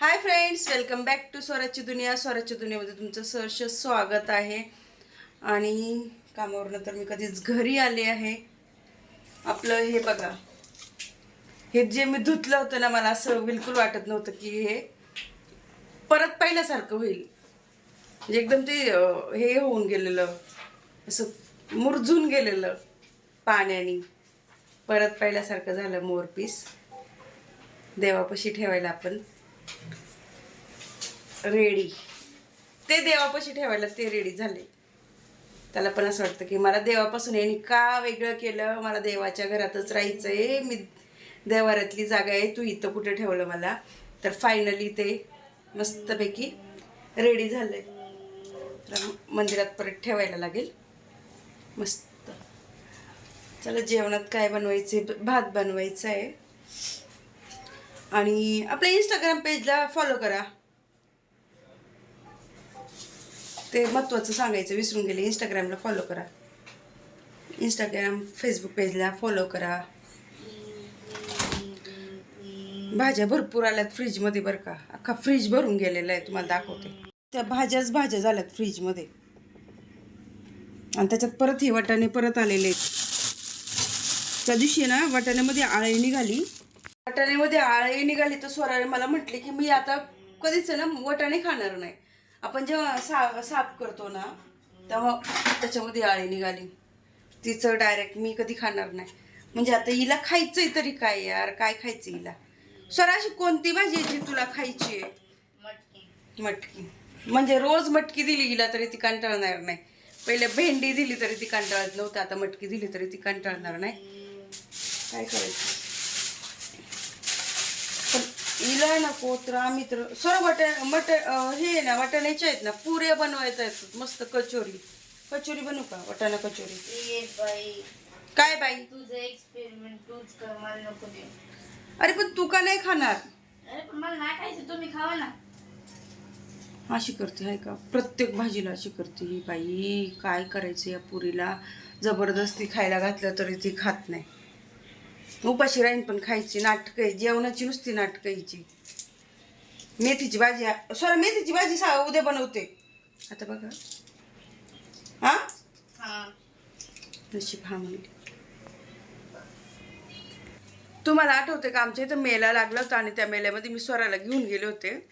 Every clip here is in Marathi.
Hi friends welcome back to स्वराजची दुनिया स्वराजच्या दुनियामध्ये तुमचं सहर्ष स्वागत आहे. आणि कामावरनं तर मी कधीच घरी आले आहे. आपलं हे बघा. हे जे मी धुतलं होतं ना मला असं बिलकुल वाटत नव्हतं की हे परत पहिल्यासारखं होईल. म्हणजे एकदम ते हे होऊन गेलेलं. असं मुरझून गेलेलं पाण्याने. परत पहिल्यासारखं झालं मोरपीस. देवापाशी ठेवायला आपण रेडी. ते देवापाशी ठेवायला ते रेडी झाले. त्याला पण असं वाटतं की मला देवापासून यांनी का वेगळं केलं? मला देवाच्या घरातच राहायचं आहे मी देवाऱ्यातली जागा आहे. तू इथं कुठे ठेवलं मला? तर फायनली ते मस्तपैकी रेडी झालंय. तर मंदिरात परत ठेवायला लागेल. मस्त. चला जेवणात काय बनवायचे भात बनवायचं आहे आणि आपल्या इंस्टाग्राम पेजला फॉलो करा. ते महत्त्वाचं सांगायचं विसरून गेले इंस्टाग्रामला फॉलो करा. इंस्टाग्राम फेसबुक पेजला फॉलो करा. भाज्या भरपूर आल्यात फ्रीजमध्ये बरं का. अख्खा फ्रीज भरून गेलेला आहे तुम्हाला दाखवते. त्या भाज्याच भाज्या झाल्यात फ्रीजमध्ये आणि त्याच्यात परत हे वाटाणे परत आलेले आहेत. त्या दिवशी ना वाटाण्यामध्ये आळे निघाली. वाटाण्यामध्ये आळे निघाली तर स्वराने मला म्हटले की मी आता कधीच ना वाटाणे खाणार नाही. आपण जेव्हा सा साफ करतो ना तेव्हा त्याच्यामध्ये आळे निघाली. तिचं डायरेक्ट मी कधी खाणार नाही. म्हणजे आता हिला खायचंय तरी काय यार? काय खायचं हिला? स्वरा अशी कोणती भाजी आहे जी तुला खायची आहे? मटकी. म्हणजे रोज मटकी दिली हिला तरी ती कंटाळणार नाही. पहिले भेंडी दिली तरी ती कंटाळत नव्हतं आता मटकी दिली तरी ती कंटाळणार नाही. काय करायचं? हिला नको तर आम्ही तर सर वाटा मट हे ना वाटाण्याचे आहेत ना पुऱ्या बनवायच्या आहेत मस्त कचोरी. कचोरी बनवू का वाटाणा कचोरी? काय बाई? तुझं एक्सपेरिमेंट तूच कर मला नको दे. अरे पण तू का नाही खाणार? अरे पण मला नाही खायचं तुम्ही खावा ना. अशी करते आहे का? प्रत्येक भाजीला अशी करते ही बाई. काय करायचं या पुरीला? जबरदस्ती खायला घातलं तरी ती खात नाही. उपाशी राहीन पण खायची नाटकं आहे जेवणाची नुसती नाटकं हिची. मेथीची भाजी सॉरी मेथीची भाजी सा उद्या बनवते. आता बघा. हा? हा. नशीब हा म्हणली. तुम्हाला आठवते का आमच्या इथं मेला लागलं होतं आणि त्या मेल्यामध्ये मी स्वराला घेऊन गेले होते.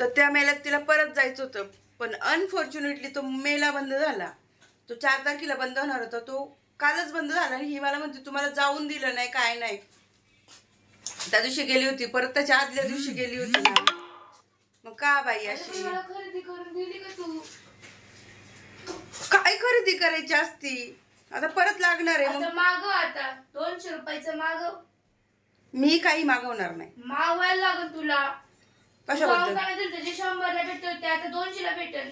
तर त्या मेल्यात तिला परत जायचं होतं. पण अनफॉर्च्युनेटली तो मेला बंद झाला. तो चार तारखेला बंद होणार होता तो कालच बंद झाला आणि ही मला म्हणते तुम्हाला जाऊन दिलं नाही काय नाही. त्या दिवशी गेली होती परत त्याच्या आदल्या दिवशी गेली होती ना. मग का बाई अशी? मला खरेदी करून दिली का तू? काय खरेदी करायची असती? आता परत लागणार आहे मग मागव आता. दोनशे रुपयाचं मागव. मी काही मागवणार नाही. मागवायला लागल तुला. कशाबद्दल? जे शंभरला भेटत ते आता दोनशेला भेटल.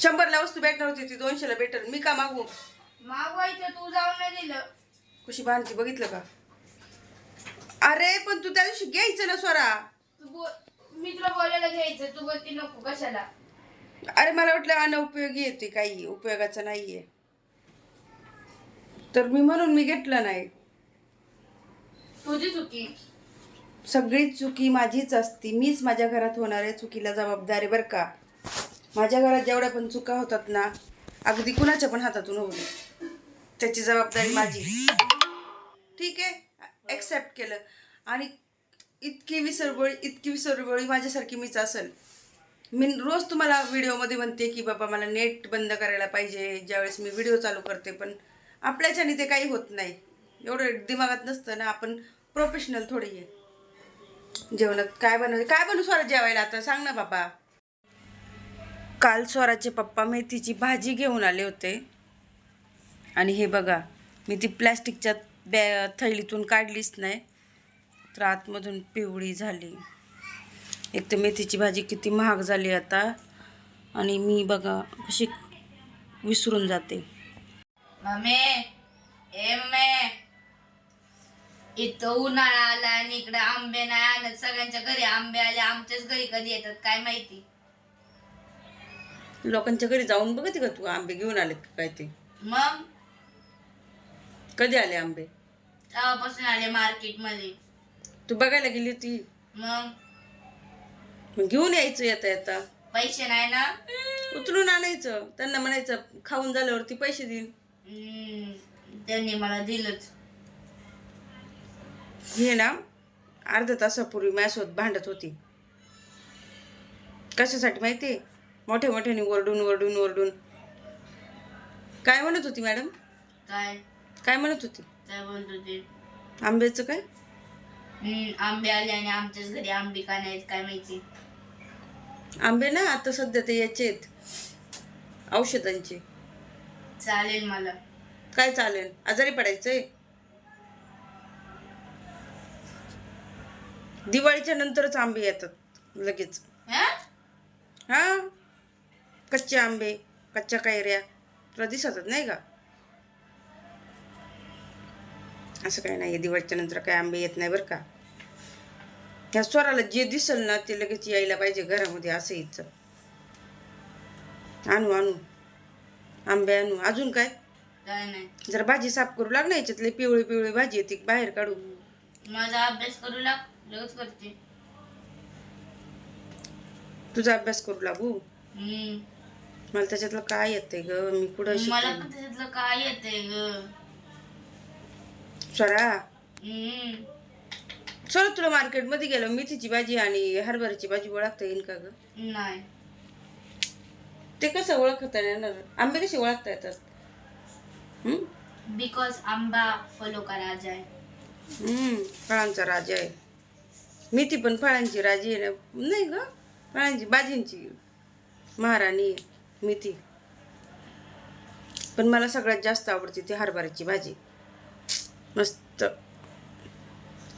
शंभरला वस्तू भेटणार होती ती दोनशेला भेटेल. मी का मागू मागवायचं तू जाऊन नाही दिलं. कशी भांडती बघितलं का? अरे पण तू त्या दिवशी घ्यायचं ना स्वरा. तू बोल मी तुला बोलायला घ्यायचं तू बोलती नको कशाला. अरे मला वाटलं अनउपयोगी येते काही उपयोगाचं नाहीये. तर मी म्हणून मी घेतलं नाही. तुझी चुकी. सगळी चुकी माझीच असती. मीच माझ्या घरात होणाऱ्या चुकीला जबाबदार आहे बरं का? माझ्या घरात जेवढ्या पण चुका होतात ना अगदी कुणाच्या पण हातातून होऊ नये त्याची जबाबदारी माझी. ठीक आहे? ॲक्सेप्ट केलं. आणि इतकी विसरगोळी इतकी विसरगोळी माझ्यासारखी मीच असेल. मी रोज तुम्हाला व्हिडिओमध्ये म्हणते की बाबा मला नेट बंद करायला पाहिजे. ज्यावेळेस मी व्हिडिओ चालू करते. पण आपल्याच्याने ते काही होत नाही. एवढं दिमागात नसतं ना आपण प्रोफेशनल थोडी आहे. जेवणात काय बनवते काय बनवू स्वरा जेवायला आता? सांग ना बाबा. काल स्वराचे पप्पा मेथीची भाजी घेऊन आले होते. आणि हे बघा मी ती प्लॅस्टिकच्या बॅ थैलीतून काढलीच नाही तर आतमधून पिवळी झाली. एक तर मेथीची भाजी किती महाग झाली आता आणि मी बघा कशी विसरून जाते. मम्मी ए मम्मी इथं उन्हाळा आला आणि इकडे आंबे नाही आणत. सगळ्यांच्या घरी आंबे आले आमच्याच घरी कधी येतात काय माहिती? लोकांच्या घरी जाऊन बघते का तू आंबे घेऊन आलेत का काय ते? मग? कधी आले आंबे? तेव्हापासून आले मार्केटमध्ये तू बघायला गेली होती? मग? मग घेऊन यायचं येता येता. पैसे नाही ना? उचलून आणायचं. त्यांना म्हणायचं खाऊन झाल्यावरती पैसे देईन. हम्म, त्यांनी मला दिलंच. हे ना. अर्ध्या तासापूर्वी माझ्यासोबत भांडत होती. कशासाठी माहिती मोठ्या मोठ्याने ओरडून ओरडून ओरडून. काय म्हणत होती मॅडम? काय? काय म्हणत होती? काय बोलत होते? आंब्याचं काय? आंबे आले आणि आमच्याच घरी आंबे का नाहीत काय माहिती. आंबे ना आता सध्या ते याचे आहेत. औषधांचे. चालेल मला. काय चालेल? आजारी पडायचंय? दिवाळीच्या नंतरच आंबे येतात लगेच. हा? हा? कच्चे आंबे कच्च्या कैऱ्या. तुला दिसतच नाही का? असं काही नाही दिवाळीच्या नंतर काय आंबे येत नाही बरं का. ह्या स्वराला जे दिसल ना ते लगेच यायला पाहिजे घरामध्ये असं यायचं आणू आणू. आंबे आणू. अजून काय? जरा भाजी साफ करू लाग ना याच्यातले पिवळी पिवळी भाजी येते बाहेर काढू माझा अभ्यास करू लाग लगेच करते. तुझा अभ्यास करू लागू? मला त्याच्यातलं काय येतंय ग? मी कुठं मला पण त्याच्यातलं काय येतंय ग? स्वरा हम्म, चल तुला मार्केटमध्ये गेलो. मेथीची भाजी आणि हरभऱ्याची भाजी ओळखता येईल का ग? नाही. ते कसं ओळखता येणार? आंबे कसे ओळखता येतात? बिकॉज आंबा फलो का राजा आहे. हम्म, फळांचा राजा आहे. मेथी पण फळांची राजी आहे ना? नाही ग? फळांची भाजींची. महाराणी मेथी. पण मला सगळ्यात जास्त आवडते ती हरभऱ्याची भाजी. मस्त.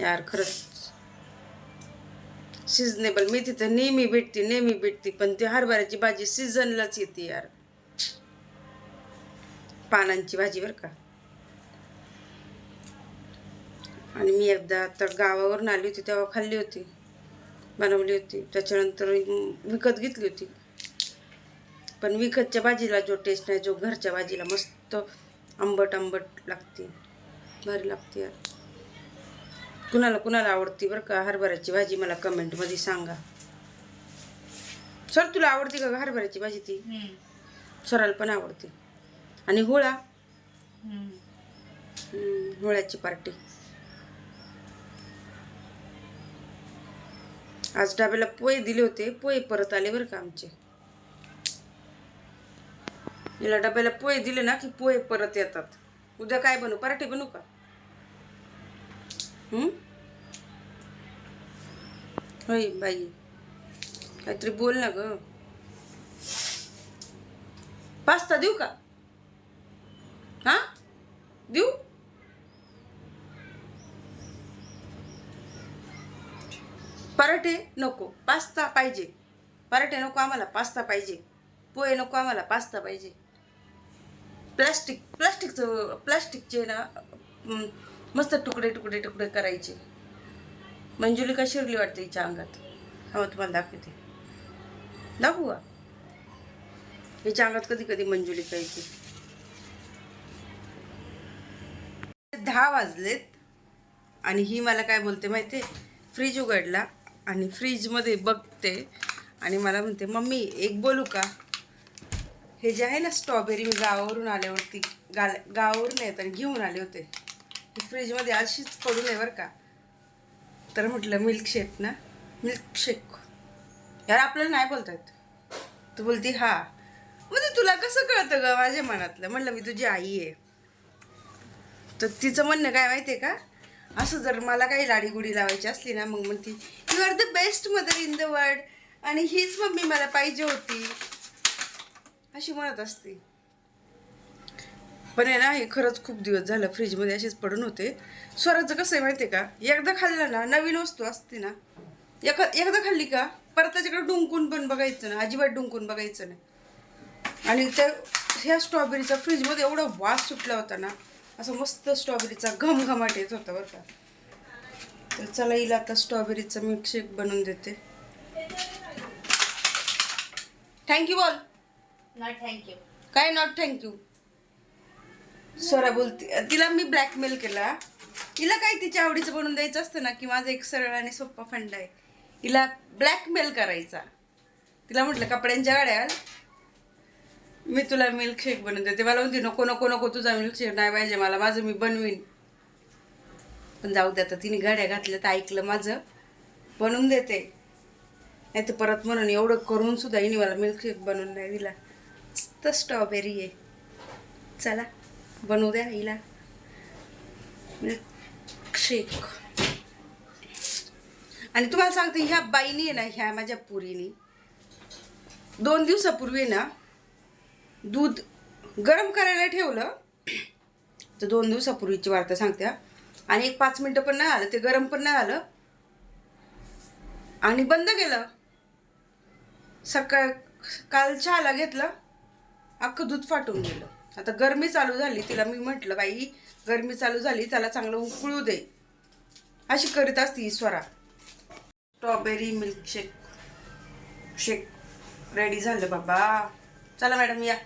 यार खरंच. सिजनेबल मी तिथं नेहमी भेटते नेहमी भेटते पण ती हरभऱ्याची भाजी सीझनलाच येते यार. पानांची भाजी बरं का. आणि मी एकदा आता गावावरून आली होती तेव्हा खाल्ली होती बनवली होती. त्याच्यानंतर विकत घेतली होती. पण विकतच्या भाजीला जो टेस्ट नाही जो घरच्या भाजीला मस्त आंबट आंबट लागते. भारी लागते यार. कुणाला कुणाला आवडती बरं का हरभऱ्याची भाजी मला कमेंटमध्ये सांगा. सर तुला आवडते का हरभऱ्याची भाजी ती? सराला पण आवडते. आणि होळा? होळ्याची पार्टी आज डाब्याला पोहे दिले होते. पोहे परत आले बरं का आमचे. याला डब्याला पोहे दिले ना की पोहे परत येतात. उद्या काय बनवू? पराठे बनवू का? होय बाई. काहीतरी बोल ना ग. पास्ता देऊ का? हा? देऊ? पराठे नको पास्ता पाहिजे. पराठे नको आम्हाला पास्ता पाहिजे. पोहे नको आम्हाला पास्ता पाहिजे. प्लास्टिक प्लॅस्टिकचं प्लॅस्टिकचे ना मस्त तुकडे तुकडे तुकडे करायचे. मंजुलिका शिरली वाटते हिच्या अंगात? हा तुम्हाला दाखवते. दाखवू का? हिच्या अंगात कधी कधी मंजुलिका येते. दहा वाजलेत आणि ही मला काय बोलते माहिती फ्रीज उघडला आणि फ्रीजमध्ये बघते आणि मला म्हणते मम्मी एक बोलू का? हे जे आहे ना स्ट्रॉबेरी मी गावावरून आल्यावरती गाल गावावरून येत आणि घेऊन आले होते. फ्रीजमध्ये अशीच पडून आहे बरं का. तर म्हटलं मिल्कशेक ना मिल्कशेक यार आपल्याला नाही बोलतात तू बोलती हा. म्हणजे तुला कसं कळतं ग माझ्या मनातलं? म्हटलं मी तुझी आई आहे. तर तिचं म्हणणं काय माहिती आहे का? असं जर मला काही लाडीगुडी लावायची असली ना मग म्हणती you are the best mother in the world आणि हीच मम्मी मला पाहिजे होती. अशी म्हणत असते. पण आहे ना हे खरंच खूप दिवस झालं फ्रीजमध्ये असेच पडून होते. स्वराचं कसं आहे माहिती आहे का? एकदा खाल्लं ना नवीन वस्तू असते ना. एका एकदा खाल्ली का परत त्याच्याकडे डुंकून पण बघायचं ना अजिबात डुंकून बघायचं नाही. आणि त्या ह्या स्ट्रॉबेरीचा फ्रीजमध्ये एवढा वास सुटला होता ना असं मस्त स्ट्रॉबेरीचा घमघमाट येत होता बरं का. तर चला हिला आता स्ट्रॉबेरीचा मिल्कशेक बनवून देते. थँक्यू बोल नॉट थँक्यू काय नॉट थँक्यू स्वरा बोलते तिला मी ब्लॅकमेल केला. तिला काय तिच्या आवडीचं बनवून द्यायचं असतं ना की माझा एक सरळ आणि सोप्पा फंड आहे. तिला ब्लॅकमेल करायचा. तिला म्हटलं कपड्यांच्या गाड्या मी तुला मिल्कशेक बनवून देते. मला म्हणते नको नको नको तुझा मिल्कशेक नाही पाहिजे मला माझं मी बनवीन. पण जाऊ दे आता तिने गाड्या घातल्या तर ऐकलं माझं बनवून देते. नाही तर परत म्हणून एवढं करून सुद्धा हिने मला मिल्कशेक बनवून नाही दिला. मस्त स्ट्रॉबेरी आहे. चला. बनवू द्या हिला शेक आणि तुम्हाला सांगते ह्या बाईनी आहे ना ह्या माझ्या पुरीनी दोन दिवसापूर्वी ना दूध गरम करायला ठेवलं. तर दोन दिवसापूर्वीची वार्ता सांगते हा. आणि एक पाच मिनटं पण नाही आलं ते गरम पण नाही आलं. आणि बंद केलं. सकाळ काल चहाला घेतलं अख्खं दूध फाटून गेलं. आता गरमी चालू झाली तिला मी म्हटलं बाई गरमी चालू झाली त्याला चांगलं उकळू दे. अशी करीत असती Swara strawberry milkshake shake ready झालं बाबा. चला मॅडम या.